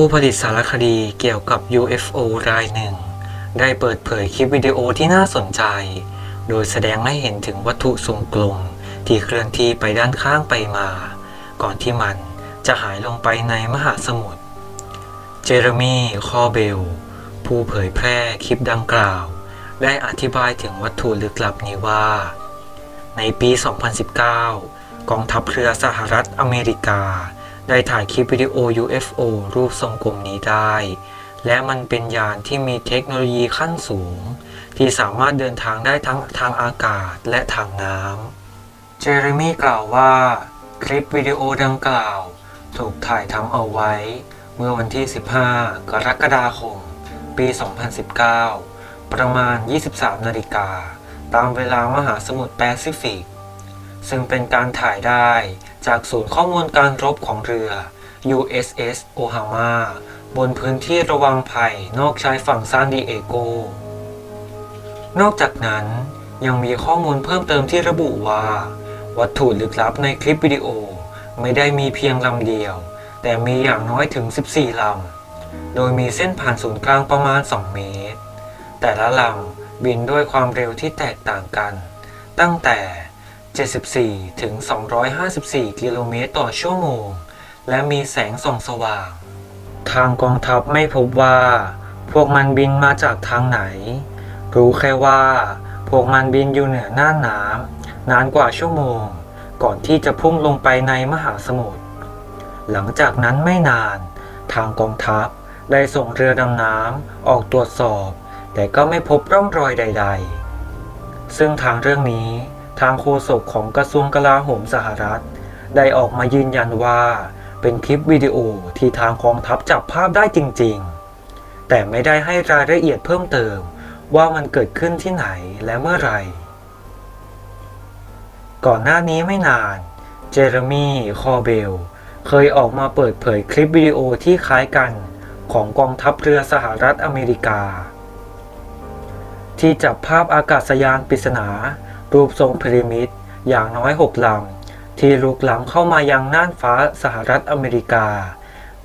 ผู้ผลิตสารคดีเกี่ยวกับ UFO รายหนึ่ง ได้เปิดเผยคลิปวิดีโอที่น่าสนใจ โดยแสดงให้เห็นถึงวัตถุทรงกลมที่เคลื่อนที่ไปด้านข้างไปมา ก่อนที่มันจะหายลงไปในมหาสมุทร เจอร์มี คอเบล ผู้เผยแพร่คลิปดังกล่าว ได้อธิบายถึงวัตถุลึกลับนี้ว่า ในปี 2019 กองทัพเรือสหรัฐอเมริกา ได้ถ่ายคลิปวิดีโอ UFO รูปทรงกลมนี้ได้ และมันเป็นยานที่มีเทคโนโลยีขั้นสูง ที่สามารถเดินทางได้ทั้งทางอากาศและทางน้ำ เจอร์มี่กล่าวว่า คลิปวิดีโอดังกล่าว ถูกถ่ายทำเอาไว้ เมื่อวันที่ 15 กรกฎาคม ปี 2019 ประมาณ 23 นาฬิกา ตามเวลามหาสมุทรแปซิฟิก ซึ่งเป็นการถ่ายได้ จากศูนย์ข้อมูลการรบของเรือ USS Ohama บนพื้นที่ระวังภัยนอกชายฝั่งซานดิเอโก นอกจากนั้นยังมีข้อมูลเพิ่มเติมที่ระบุว่า วัตถุลึกลับในคลิปวิดีโอไม่ได้มีเพียงลำเดียว แต่มีอย่างน้อยถึง 14 ลำ โดยมีเส้นผ่านศูนย์กลางประมาณ 2 เมตร แต่ละลำบินด้วยความเร็วที่แตกต่างกัน ตั้งแต่ 74 ถึง 254 กิโลเมตรต่อชั่วโมง และมีแสงส่องสว่าง ทางกองทัพไม่พบว่า พวกมันบินมาจากทางไหน รู้แค่ว่า พวกมันบินอยู่เหนือหน้าน้ำนานกว่าชั่วโมง ก่อนที่จะพุ่งลงไปในมหาสมุทร หลังจากนั้นไม่นาน ทางกองทัพได้ส่งเรือดำน้ำออกตรวจสอบ แต่ก็ไม่พบร่องรอยใด ๆ ซึ่งทางเรื่องนี้ ทางโฆษกของกระทรวงกลาโหมสหรัฐ ได้ออกมายืนยันว่า เป็นคลิปวิดีโอที่ทางกองทัพจับภาพได้จริง ๆ แต่ไม่ได้ให้รายละเอียดเพิ่มเติม ว่ามันเกิดขึ้นที่ไหนและเมื่อไหร่ ก่อนหน้านี้ไม่นาน เจอร์มีคอเบล เคยออกมาเปิดเผยคลิปวิดีโอที่คล้ายกันของกองทัพเรือสหรัฐอเมริกา ที่จับภาพอากาศยานปริศนา รูปทรงพีระมิดอย่างน้อยหกลำ ที่ลุกล้ำเข้ามายังน่านฟ้าสหรัฐอเมริกา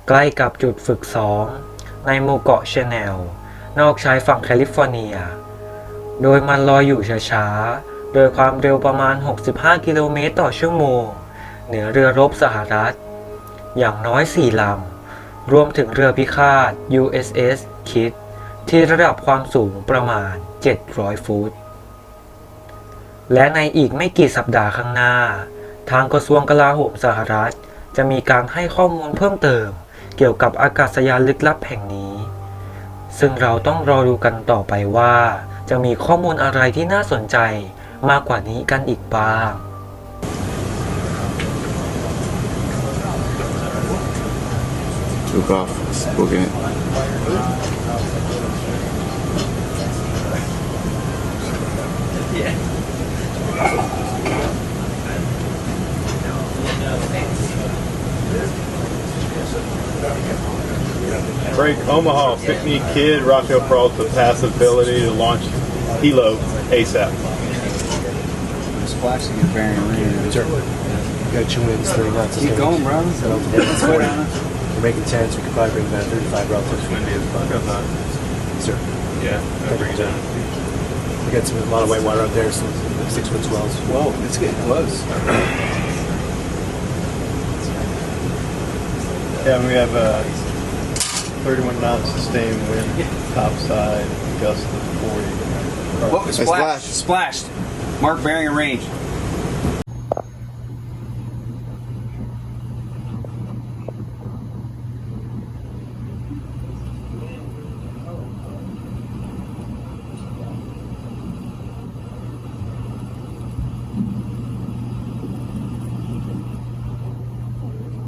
ใกล้กับจุดฝึกซ้อมในหมู่เกาะเชแนล นอกชายฝั่งแคลิฟอร์เนีย โดยมันลอยอยู่ช้าๆ โดยความเร็วประมาณ 65 กิโลเมตรต่อชั่วโมง เหนือเรือรบสหรัฐ อย่างน้อย4ลำ รวมถึงเรือพิฆาต USS Kidd ที่ระดับความสูงประมาณ 700 ฟุต และในอีกไม่กี่สัปดาห์ข้างหน้า ทางกระทรวงกลาโหมสหรัฐ จะมีการให้ข้อมูลเพิ่มเติม เกี่ยวกับอากาศยานลึกลับแห่งนี้ ซึ่งเราต้องรอดูกันต่อไปว่า จะมีข้อมูลอะไรที่น่าสนใจมากกว่านี้กันอีกบ้าง took off, booking it. Break Omaha, Pickney Kid, Rafael Peralta pass ability to launch Hilo ASAP. Splashing your bearing ring. Got two wins, three knots. Keep going, bro. So, Let's go down. We're making 10s. We could probably bring about 35 relative. Sir. Yeah, I'll bring it down. We got some, a lot of white water out there, some six foot swells. Whoa, it's getting close. Yeah, we have a 31 knots sustained wind, topside, gust of 40. Whoa, It splashed. splashed. Splashed. Mark bearing and range.